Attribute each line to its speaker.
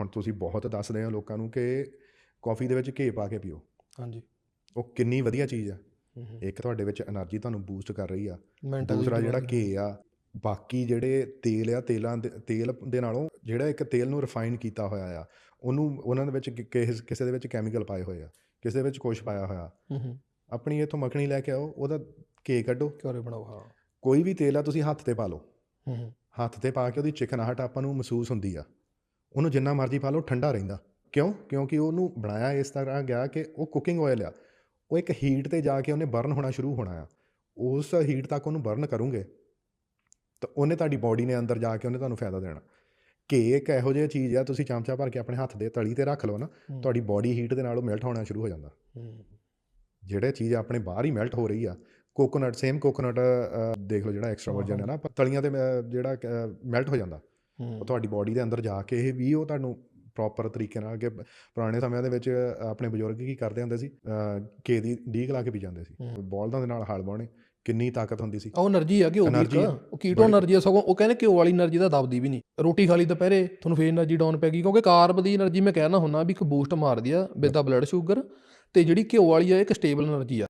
Speaker 1: ਹੁਣ ਤੁਸੀਂ ਬਹੁਤ ਦੱਸ ਰਹੇ ਹੋ ਲੋਕਾਂ ਨੂੰ ਕਿ ਕਾਫੀ ਦੇ ਵਿੱਚ ਘੇ ਪਾ ਕੇ ਪੀਓ।
Speaker 2: ਹਾਂਜੀ।
Speaker 1: ਉਹ ਕਿੰਨੀ ਵਧੀਆ ਚੀਜ਼ ਆ। ਇੱਕ ਤੁਹਾਡੇ ਵਿੱਚ એનર્ਜੀ ਤੁਹਾਨੂੰ ਬੂਸਟ ਕਰ ਰਹੀ ਆ। ਦੂਸਰਾ ਜਿਹੜਾ ਘੇ ਆ ਬਾਕੀ ਜਿਹੜੇ ਤੇਲ ਆ ਤੇਲਾਂ ਦੇ ਤੇਲ ਦੇ ਨਾਲੋਂ ਜਿਹੜਾ ਇੱਕ ਤੇਲ ਨੂੰ ਰਿਫਾਈਨ ਕੀਤਾ ਹੋਇਆ ਆ ਉਹਨੂੰ ਉਹਨਾਂ ਦੇ ਵਿੱਚ ਕਿਸੇ ਦੇ ਵਿੱਚ ਕੈਮੀਕਲ ਪਾਏ ਹੋਏ ਆ ਕਿਸੇ ਦੇ ਵਿੱਚ ਕੁਝ ਪਾਇਆ ਹੋਇਆ। ਆਪਣੀ ਇਥੋਂ ਮੱਖਣੀ ਲੈ ਕੇ ਆਓ ਉਹਦਾ ਘੇ ਕੱਢੋ।
Speaker 2: ਘਰੇ ਬਣਾਓ ਹਾਂ।
Speaker 1: ਕੋਈ ਵੀ ਤੇਲ ਆ ਤੁਸੀਂ ਹੱਥ ਤੇ ਪਾ ਲਓ। ਹੱਥ ਤੇ ਪਾ ਕੇ ਉਹਦੀ ਚਿਕਨਾਹਟ ਆਪਾਂ ਨੂੰ ਮਹਿਸੂਸ ਹੁੰਦੀ ਆ। ਉਹਨੂੰ ਜਿੰਨਾ ਮਰਜ਼ੀ ਪਾ ਲਓ ਠੰਡਾ ਰਹਿੰਦਾ। ਕਿਉਂ? ਕਿਉਂਕਿ ਉਹਨੂੰ ਬਣਾਇਆ ਇਸ ਤਰ੍ਹਾਂ ਗਿਆ ਕਿ ਉਹ ਕੁਕਿੰਗ ਆਇਲ ਆ। ਉਹ ਇੱਕ ਹੀਟ ਤੇ ਜਾ ਕੇ ਉਹਨੇ ਬਰਨ ਹੋਣਾ ਸ਼ੁਰੂ ਹੋਣਾ ਆ। ਉਸ ਹੀਟ ਤੱਕ ਉਹਨੂੰ ਬਰਨ ਕਰੋਗੇ ਤਾਂ ਉਹਨੇ ਤੁਹਾਡੀ ਬਾਡੀ ਨੇ ਅੰਦਰ ਜਾ ਕੇ ਉਹਨੇ ਤੁਹਾਨੂੰ ਫਾਇਦਾ ਦੇਣਾ। ਇੱਕ ਇਹੋ ਜਿਹੀ ਚੀਜ਼ ਆ ਤੁਸੀਂ ਚਮਚਾ ਭਰ ਕੇ ਆਪਣੇ ਹੱਥ ਦੇ ਤਲੀ ਤੇ ਰੱਖ ਲਓ ਨਾ। ਤੁਹਾਡੀ ਬਾਡੀ ਹੀਟ ਦੇ ਨਾਲ ਉਹ ਮੈਲਟ ਹੋਣਾ ਸ਼ੁਰੂ ਹੋ ਜਾਂਦਾ। ਜਿਹੜੇ ਚੀਜ਼ ਆਪਣੇ ਬਾਹਰ ਹੀ ਮੈਲਟ ਹੋ ਰਹੀ ਆ ਕੋਕੋਨਟ ਸੇਮ ਕੋਕੋਨਟ ਦੇਖ ਲਓ ਜਿਹੜਾ ਐਕਸਟਰਾ ਵਰਜਨ ਹੈ। ਨਾ ਪਰ ਤਲੀਆਂ ਤੇ ਜਿਹੜਾ ਮੈਲਟ ਹੋ ਜਾਂਦਾ। ਉਹ ਤੁਹਾਡੀ ਬਾਡੀ ਦੇ ਅੰਦਰ ਜਾ ਕੇ ਇਹ ਵੀ ਉਹ ਤੁਹਾਨੂੰ ਪ੍ਰੋਪਰ ਤਰੀਕੇ ਨਾਲ ਕਿ ਪੁਰਾਣੇ ਸਮਿਆਂ ਦੇ ਵਿੱਚ ਆਪਣੇ ਬਜ਼ੁਰਗ ਕੀ ਕਰਦੇ ਹੁੰਦੇ ਸੀ? ਕੇ ਦੀ ਡੀਕ ਲਾ ਕੇ ਪੀ ਜਾਂਦੇ ਸੀ। ਬੋਲਦਾਂ ਦੇ ਨਾਲ ਹਲ ਬਾਉਣੇ ਕਿੰਨੀ ਤਾਕਤ ਹੁੰਦੀ ਸੀ।
Speaker 2: ਉਹ એનર્ਜੀ ਆ
Speaker 1: ਕਿ ਉਹ
Speaker 2: ਵੀ ਉਹ ਕੀਟੋ એનર્ਜੀ ਸਗੋਂ ਉਹ ਕਹਿੰਦੇ ਕਿ ਵਾਲੀ એનર્ਜੀ ਦਾ ਦਬਦੀ ਵੀ ਨਹੀਂ। ਰੋਟੀ ਖਾ ਲਈ ਦੁਪਹਿਰੇ ਤੁਹਾਨੂੰ ਫੇਰ એનર્ਜੀ ਡਾਊਨ ਪੈ ਗਈ ਕਿਉਂਕਿ ਕਾਰਬ ਦੀ એનર્ਜੀ ਮੈਂ ਕਹਿਣਾ ਹੁੰਨਾ ਵੀ ਇੱਕ ਬੂਸਟ ਮਾਰਦੀ ਆ ਵਿਦ ਦਾ ਬਲੱਡ ਸ਼ੂਗਰ ਤੇ ਜਿਹੜੀ ਘਿਓ ਵਾਲੀ ਆ ਇੱਕ ਸਟੇਬਲ એનર્ਜੀ ਆ।